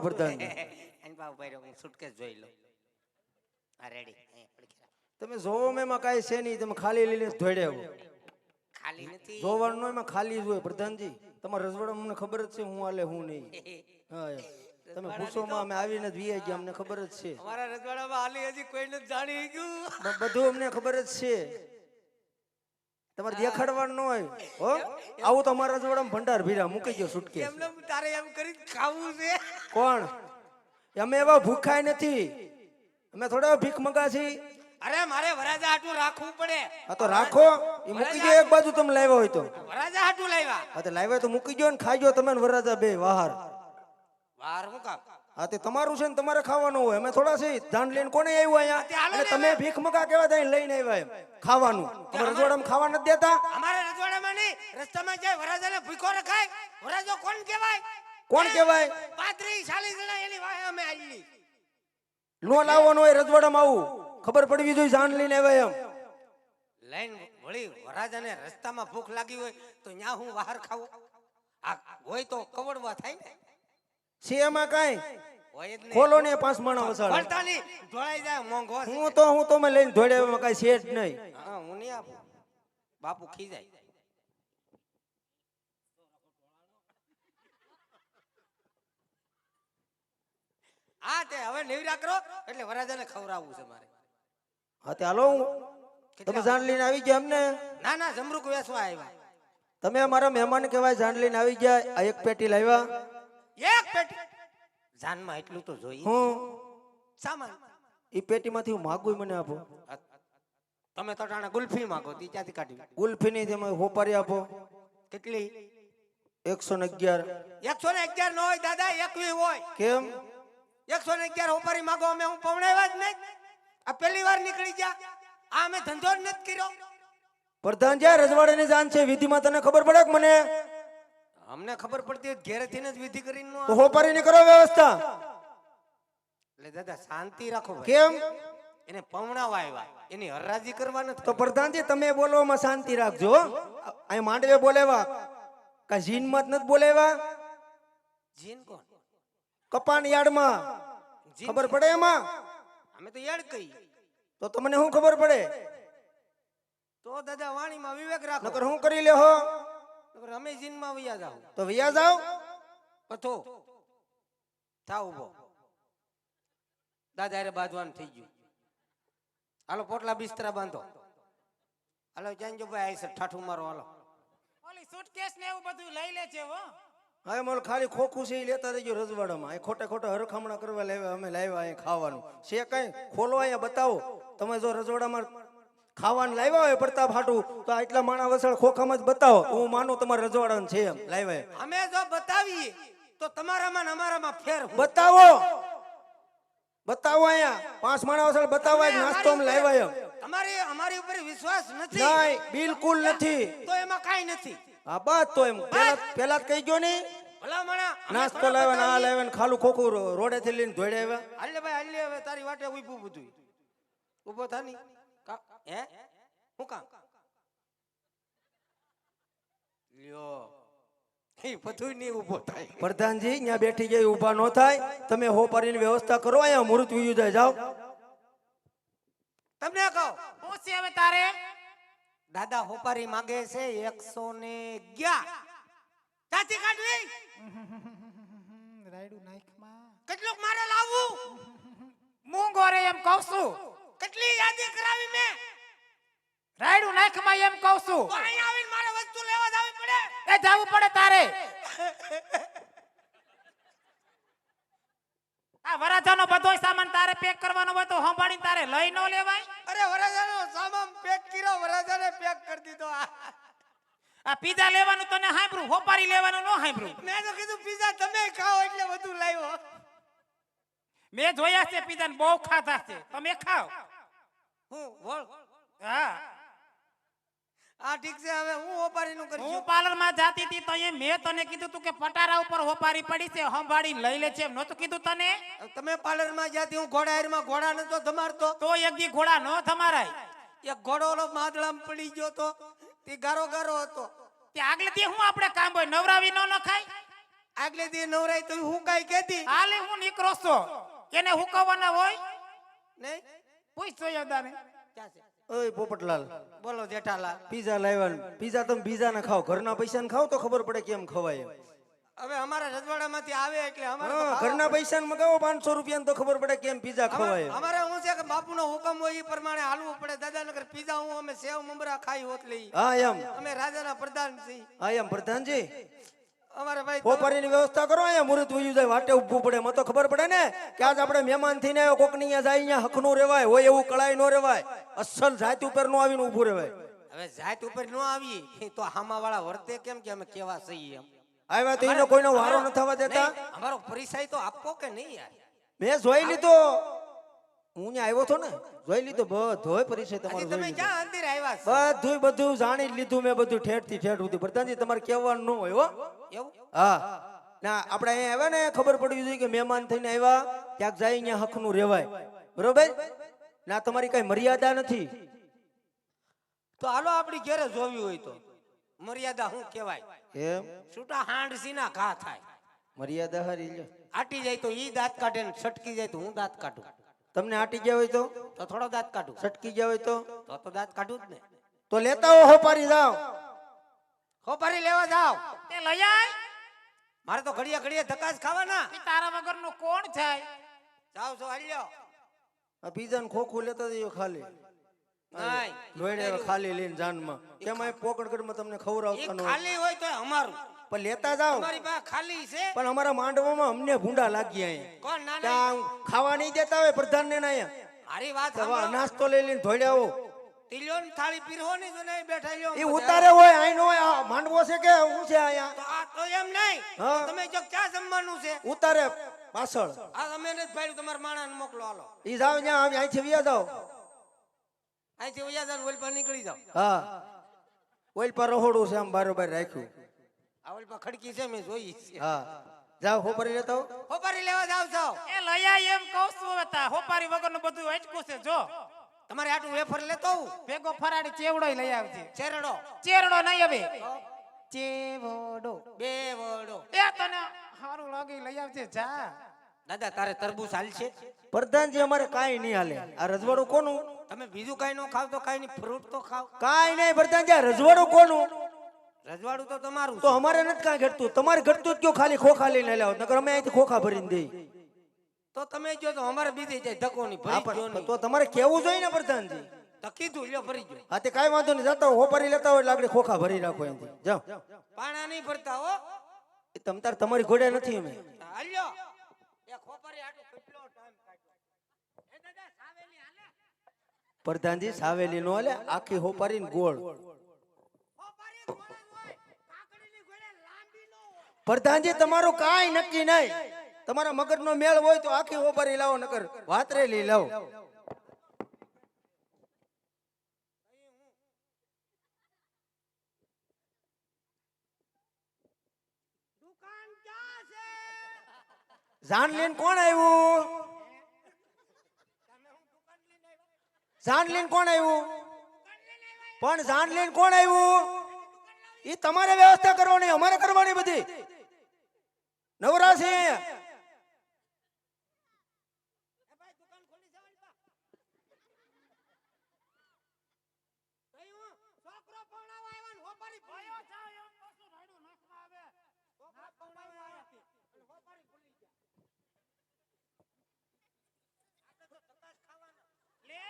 હું સુટકેસ જોઈ લઉં. હા રેડી ગયા. તમે જોવો મેં એમાં કાંઈ છે નહીં તમે ખાલી લઈને ધોડે આવો ખાલી નથી. જોવાનું એમાં ખાલી જ હોય પ્રધાનજી. તમારા રજવાડા અમને ખબર જ છે હું હાલે હું નહીં. હા એમ. તમે પૂછોમાં અમે આવીને જ વીઆઈ ગયા અમને ખબર જ છે. અમારા રજવાડામાં હાલી હજી કોઈ નથી જાણી ગયું. બધું અમને ખબર જ છે. તમારે દેખાડવાનું ન હોય હો? આવું તો અમારા રજવાડામાં ભંડાર ભીરા મૂકી ગયો સુટકે એમને તારે એમ કરી ખાવું છે. કોણ? અમે એવા ભૂખાય નથી. અમે થોડા ભીખ મગા છીએ અરે મારે વરાજા હાટું રાખવું પડે. હા તો રાખો. એ મૂકી ગયો એક બાજુ તમે લાવ્યા હોય તો. વરાજા હાટું લાવ્યા? હા તો લાવ્યા તો મૂકી દો ને ખાજો તમે ને વરરાજા બે વાહાર. વાર હું કામ? આ તે તમારું છે ને તમારે ખાવાનું હોય. અમે થોડા છે ધાન લઈને કોને આવ્યું અહીંયા? અને તમે ભીખ મગા કેવા થાય લઈને આવ્યા એમ? ખાવાનું. અમે રજવાડામાં ખાવા નથી દેતા? અમારે રજવાડામાં નહીં. રસ્તામાં જાય વરાજાને ભૂખો રખાય. વરાજો કોણ કહેવાય? કોણ કહેવાય? પાત્રી ચાલીસ જણા એની વાહે અમે આલી નો લાવવાનું હોય રજવાડામાં આવું. ખબર પડવી જોઈએ જાણ લઈને આવ્યા એમ. લાઈન વળી વરાજાને રસ્તામાં ભૂખ લાગી હોય તો ન્યા હું બહાર ખાવું. આ હોય તો કવડવા થાય ને. છે એમાં કાંઈ? ખોલો ને પાંચ માણા વસાડ. નહીં ઢોળાઈ જાય મોંઘો હું તો હું તો મે લઈને જોડે એમાં કાંઈ છે જ નહીં. હા હું નહીં આપું. બાપુ ખીજાય હા તે હવે નેવરા કરો એટલે વરાજાને ખવડાવવું છે મારે. હા તે હાલો હું. તમે જાણ લઈને આવી ગયા અમને ના ના જમરૂક વેસવા આવ્યા. તમે અમારા મહેમાન કહેવાય જાણ લઈને આવી ગયા આ એક પેટી લાવ્યા. એક પેટી. જાનમાં એટલું તો જોઈએ હું. સામાન. એ પેટીમાંથી હું માગું મને આપો. તમે તો ટાણા ગુલ્ફી માગો તી ક્યાંથી કાઢી? ગુલ્ફીની તમે હોપારી આપો. કેટલી? એકસો ને અગિયાર. એકસો ને અગિયાર નો હોય દાદા એકવી હોય. કેમ? એકસો ને અગિયાર હોપારી માંગો અમે હું પવણાવ્યા જ નહીં. આ પહેલી વાર નીકળી ગયા. આ અમે ધંધો જ નથી કર્યો. પ્રધાન જ્યાં રજવાડાની જાન છે વિધિમાં તને ખબર પડે કે મને? અમને ખબર પડતી ઘેરેથી જ વિધિ કરીને હોપારીની કરો વ્યવસ્થા. એટલે દાદા શાંતિ રાખો કેમ? એને પવણાવા આવ્યા. એની હરરાજી કરવા નથી તો પ્રધાનજી તમે બોલવામાં શાંતિ રાખજો અહીં માંડવે બોલેવા કા જીન મત નથી બોલેવા જીન કોણ? કપાન યાર્ડમાં ખબર પડે એમાં? અમે તો યાડ કહી તો તમને શું ખબર પડે? તો દાદા વાણીમાં વિવેક રાખો. નકર શું કરી લે હો? નકર અમે જીનમાં વિયા જાવ તો વિયા જાવ પથો. થાવ ઊભો. દાદા અરે બાંધવાનું થઈ ગયું. હાલો પોટલા બિસ્તરા બાંધો. હાલો જાણજો ભાઈ આઈ છે ઠાઠું મારો હાલો. ઓલી સુટકેસ ને એવું બધું લઈ લે છે હો. હા મને ખાલી ખોખું છે એ લેતા રહેજો રજવાડામાં. એ ખોટે ખોટા હરખામણા કરવા લાવ્યા અમે લાવ્યા અહીં ખાવાનું. છે કઈ? ખોલો અહીંયા બતાવો. તમે જો રજવાડામાં ખાવાનું લાવ્યા હોય પ્રતાપ હાટું તો આટલા માણા વસળ ખોખામાં જ બતાવો. તો હું માનું તમારા રજવાડા છે એમ લાવ્યા અમે જો બતાવીએ તો તમારામાં ને અમારામાં ફેર બતાવો! બતાવો અહીંયા. પાંચ માણા વસળ બતાવો નાસ્તો અમે લાવ્યા એમ. અમારી અમારી ઉપર વિશ્વાસ નથી. બિલકુલ નથી. તો એમાં કાઈ નથી. આ બાત તો એમ. પેલા પેલા કહી ગયો ને. ભલા મણા અમે નાસ્તો થોડા લાવ્યા ને આ બતાવીએ. લાવ્યા ને ખાલું ખોખું રો- રોડેથી લઈને ધોડે આવ્યા. હાલે ભાઈ હાલે હવે તારી વાટે ઊભું બધું ઊભો થા ની. હે? હું કામ? લ્યો. એ બધું નહીં ઊભો થાય. પ્રધાનજી ત્યાં બેઠી ગયા ઊભા ન થાય. તમે હો પારીની વ્યવસ્થા કરો અહીંયા મૃત્યુ વિયું જાય જાઓ. તમને કહો હું હવે તારે? દાદા હોપારી માંગે છે એકસો ને અગિયાર. ત્યાંથી કાઢવી? રાયડું નાખમાં. કેટલુંક મારે લાવવું? મૂંગો રે એમ કહું છું. કેટલી યાદી કરાવી મેં? રાયડું નાખમાં એમ કહું છું. તો આવીને મારે વસ્તુ લેવા જવી પડે. એ જવું પડે તારે. આ વરાજાનો બધો સામાન તારે પેક કરવાનો હોય તો સંભાળીને તારે લઈ ન લેવાય. અરે વરાજાનો સામાન પેક કર્યો વરાજાને પેક કરી દીધો. આ પીઝા લેવાનું તને સાંભળું હોપારી લેવાનું ન સાંભળું. મેં તો કીધું પીઝા તમે ખાઓ એટલે બધું લાવ્યો. મેં જોયા છે પીઝા બહુ ખાધા છે. તમે ખાઓ. હું હા. આ ઠીક છે હવે હું હોપારીનું હું કરશું પાર્લરમાં જાતી હતી તો એ મેં તને કીધું તું કે પટારા ઉપર હોપારી પડી છે સંભાળી લઈ લે છે એમ નહોતું કીધું તને? તમે પાર્લરમાં જાતી હું ઘોડા હારમાં ઘોડા નતો ધમારતો તો એક દી ઘોડા ન ધમારાય. એક ઘોડો ઓલો માદળામાં પડી ગયો તો તે ગારો ગારો હતો. તે આગલેથી દી હું આપણે કામ હોય નવરાવી ન નખાય? આગલે દી નવરાય તો હું કાઈ કેતી હાલે હું નીકળો છો. એને હુકવવાના હોય? નહીં? પૂછ સોયદાને ક્યાં છે? ઓય પોપટલાલ. બોલો જેઠાલાલ. પીઝા લાવ્યા પીઝા તમે પીઝા ના ખાવ ઘરના પૈસા ને ખાવ તો ખબર પડે કેમ ખવાય હવે અમારા રજવાડામાંથી આવે એટલે અમારે હા, ઘરના પૈસા મગાવો પાંચસો રૂપિયા તો ખબર પડે કેમ પીઝા ખવાય અમારે શું છે કે બાપુનો હુકમ હોય એ પ્રમાણે હાલવું પડે. દાદાનગર પીઝા હું અમે સેવ મમરા ખાઈ હોત લઈ હા એમ. અમે રાજાના પ્રધાન છીએ. હા એમ. પ્રધાનજી? અમારે ભાઈ ખોપારીની વ્યવસ્થા કરો અહીંયા મુરત વયું જાય વાટે ઊભું પડે. મને તો ખબર પડે ને કે આજ આપણે મહેમાન થઈને આવ્યો કોક અહીંયા જાય અહીંયા હકનું રહેવાય હોય એવું કળાઈ નો રહેવાય. અસલ જાત ઉપર નો આવીને ઊભું રહેવાય. હવે જાત ઉપર નો આવી તો હામા વાળા વર્તે કેમ કે અમે કેવા સહી એમ. આવ્યા તો એનો કોઈનો વારો ન થવા દેતા? અમારો પરિચય તો આપો કે નહીં યાર? મેં જોઈ લીધો. હું ત્યાં આવ્યો છો ને જોઈ લીધો બધોય પરિચય તમારો તમે ક્યાં અંદર આવ્યા બધું બધું જાણી લીધું મેં બધું ઠેઠથી ઠેઠ સુધી. પ્રધાનજી તમારે કહેવાનું ન હોય હો. એવું? હા. ના આપણે અહીંયા આવ્યા ને ખબર પડવી જોઈએ કે મહેમાન થઈને આવ્યા ક્યાંક જાય અહીંયા હકનું રહેવાય. બરોબર? ના તમારી કઈ મર્યાદા નથી. તો હાલો આપણી ઘેરે જોવી હોય તો. મર્યાદા શું કહેવાય? એમ છૂટા હાંડ સીના ઘા થાય. મર્યાદા હારી લ્યો. આટી જાય તો ઈ દાંત કાઢે ને છટકી જાય તો હું દાંત કાઢું. તમને આટી ગયા હોય તો? તો થોડો દાંત કાઢું. છટકી ગયા હોય તો? તો તો દાંત કાઢું જ ને. તો લેતા હો પારી જાઓ. ખોપારી લેવા જાવ તે લઈ આય. મારે તો ઘડિયા ઘડિયા ધક્કા જ ખાવાના. ઈ તારા વગરનું કોણ થાય? જાવ છો હાલ્યો. આ પીઝા ખોખું લેતા જઈએ ખાલી. નહીં. લોહીને ખાલી લઈને જાનમાં. કેમ પોકડગઢમાં તમને ખવડાવતા ન ખાલી હોય તો અમારું. પણ લેતા જાઓ. અમારી પાસે ખાલી છે. પણ અમારા માંડવામાં અમને ભૂંડા લાગી અહીંયા. કોણ ના ના ખાવા નહીં દેતા હોય પ્રધાન ને અહીંયા. મારી વાત તો નાસ્તો લઈ લઈને ધોડ્યા આવો. તિલોન થાળી પીરહો ને જો નહીં બેઠા લ્યો એ ઉતારે હોય આઈ નો આ માંડવો છે કે હું છે અહીંયા? તો આ તો એમ નહીં. તમે જો ક્યાં જમવાનું છે? ઉતારે પાછળ. આ તમે નથી ભાડ્યું તમારા માણસ મોકલો હાલો. ઈ જાવ ત્યાં આવી અહીંથી વ્યા જાવ. અહીંથી વયા જાવ ઓલ પર નીકળી જાવ. હા. ઓલ પર રહોડું છે આમ બારોબાર રાખ્યું. આ ઓલ પર ખડકી છે મેં જોઈ છે. હા. જાવ હોપરી લેતા હોપારી લેવા જાવ છો એ લઈ આય એમ કહું છું હવે તા. હોપારી વગરનું બધું અટકું છે જો. તમારે આટલું વેફર લેતો ભેગો ફરાડી ચેવડો લઈ આવજે. ચેરડો? ચેરડો નહીં હવે. ચેવડો. બે વડો એ તને સારું લાગે લઈ આવજે જા. દાદા તારે તરબૂચ હાલશે? પ્રધાનજી અમારે કાંઈ નહીં હાલે. આ રજવાડું કોનું? તમે બીજું કાંઈ ન ખાવ તો કાંઈ નહીં ફ્રૂટ તો ખાવ. કાંઈ નહીં પ્રધાનજી આ રજવાડું કોનું? રજવાડું તો તમારું તો અમારે નથી કાંઈ ઘટતું. તમારે ઘટતું જ કયો ખાલી ખોખા લઈને લાવો નકર અમે અહીંથી ખોખા ભરીને દઈ તો તમે જો તો અમારે બીજી જાય ધક્કો નહીં ભરી જો તો તમારે કેવું જોઈએ ને પ્રધાનજી? તો કીધું લ્યો ભરી ગયો. હા તે કાંઈ વાંધો નહીં જતા હોપારી લેતા હોય એટલે આગળ ખોખા ભરી રાખો અહીંથી જાઓ. પાણા નહીં ભરતા હો. તમ તાર તમારી ઘોડે નથી અમે. હાલ્યો એ ખોપારી હાટુ કેટલો ટાઈમ કાઢ્યો. એ દાદા સાવેલી હાલે. પ્રધાનજી સાવેલી નો હાલે આખી હોપારી ને ગોળ પ્રધાનજી તમારું કાંઈ નક્કી નહીં. તમારા મગજનો મેળ હોય તો આખી ઓબરી લાવો નકર વાતરેલી લાવો. જાન લઈને કોણ આવ્યું? જાન લઈને કોણ આવ્યું? પણ જાન લઈને કોણ આવ્યું? એ તમારે વ્યવસ્થા કરવાની અમારે કરવાની બધી. નવરા છે અહીંયા. હોપારી ભયો જાય એમ પાછું રાડું નાખમાં આવે. હોપારી પડાવી વાયા તે અને હોપારી ભૂલી ગયા. આપણે તો તપાસ ખાવાના. લે?